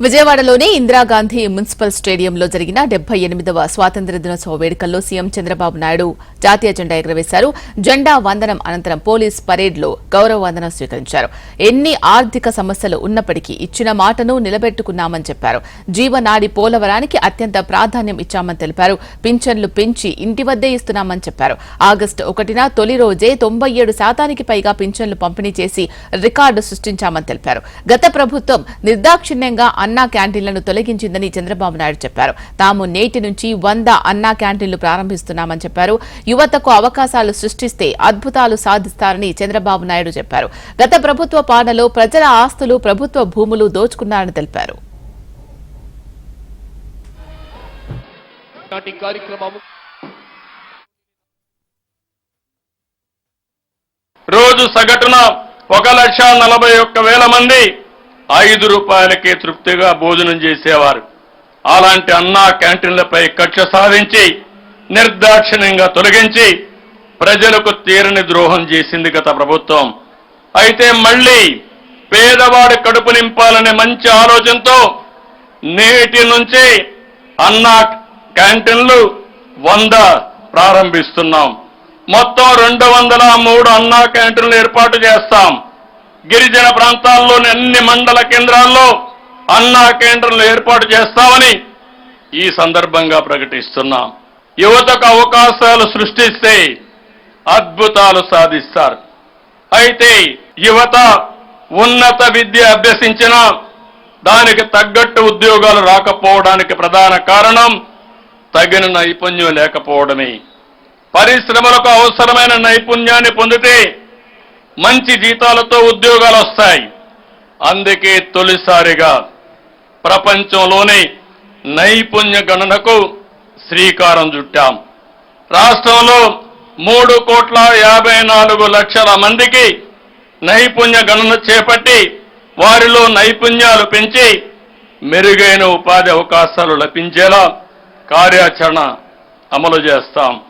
విజయవాడలోని ఇందిరాగాంధీ మున్సిపల్ స్టేడియంలో జరిగిన డెబ్బై ఎనిమిదవ స్వాతంత్ర్య దినోత్సవ వేడుకల్లో సీఎం చంద్రబాబు నాయుడు జాతీయ జెండా ఎగురవేశారు. జెండా వందనం అనంతరం పోలీస్ పరేడ్లో గౌరవ వందనం స్వీకరించారు. ఎన్ని ఆర్థిక సమస్యలు ఉన్నప్పటికీ ఇచ్చిన మాటను నిలబెట్టుకున్నామని చెప్పారు. జీవనాడి పోలవరానికి అత్యంత ప్రాధాన్యం ఇచ్చామని తెలిపారు. పింఛన్లు పెంచి ఇంటి వద్దే ఇస్తున్నామని చెప్పారు. ఆగస్టు ఒకటిన తొలి రోజే తొంభై ఏడు శాతానికి పైగా పింఛన్లు పంపిణీ చేసి రికార్డు సృష్టించామని తెలిపారు. గత ప్రభుత్వం నిర్దాక్షిణ్యంగా అన్నా క్యాంటీన్లను తొలగించిందని చంద్రబాబు నాయుడు చెప్పారు. తాము నేటి నుంచి వంద అన్నా క్యాంటీన్లు ప్రారంభిస్తున్నామని చెప్పారు. యువతకు అవకాశాలు సృష్టిస్తే అద్భుతాలు సాధిస్తారని చంద్రబాబు నాయుడు చెప్పారు. గత ప్రభుత్వ పాలనలో ప్రజల ఆస్తులు ప్రభుత్వ భూములు దోచుకున్నారని తెలిపారు. నాటి కార్యక్రమము. రోజు సగటున ఒక లక్ష నలభై ఒక్క వేల మంది ఐదు రూపాయలకే తృప్తిగా భోజనం చేసేవారు. అలాంటి అన్నా క్యాంటీన్లపై కక్ష సాధించి నిర్దాక్షిణ్యంగా తొలగించి ప్రజలకు తీరని ద్రోహం చేసింది గత ప్రభుత్వం. అయితే మళ్ళీ పేదవాడి కడుపు నింపాలనే మంచి ఆలోచనతో నేటి నుంచి అన్నా క్యాంటీన్లు వంద ప్రారంభిస్తున్నాం. మొత్తం రెండు వందల మూడు అన్నా క్యాంటీన్లు ఏర్పాటు చేస్తాం. గిరిజన ప్రాంతాల్లోని అన్ని మండల కేంద్రాల్లో అన్నా కేంద్రంలో ఏర్పాటు చేస్తామని ఈ సందర్భంగా ప్రకటిస్తున్నాం. యువతకు అవకాశాలు సృష్టిస్తే అద్భుతాలు సాధిస్తారు. అయితే యువత ఉన్నత విద్య అభ్యసించిన దానికి తగ్గట్టు ఉద్యోగాలు రాకపోవడానికి ప్రధాన కారణం తగిన నైపుణ్యం లేకపోవడమే. పరిశ్రమలకు అవసరమైన నైపుణ్యాన్ని పొందితే మంచి జీతాలతో ఉద్యోగాలు వస్తాయి. అందుకే తొలిసారిగా ప్రపంచంలోనే నైపుణ్య గణనకు శ్రీకారం చుట్టాం. రాష్ట్రంలో మూడు కోట్ల యాభై నాలుగు లక్షల మందికి నైపుణ్య గణన చేపట్టి వారిలో నైపుణ్యాలు పెంచి మెరుగైన ఉపాధి అవకాశాలు లభించేలా కార్యాచరణ అమలు చేస్తాం.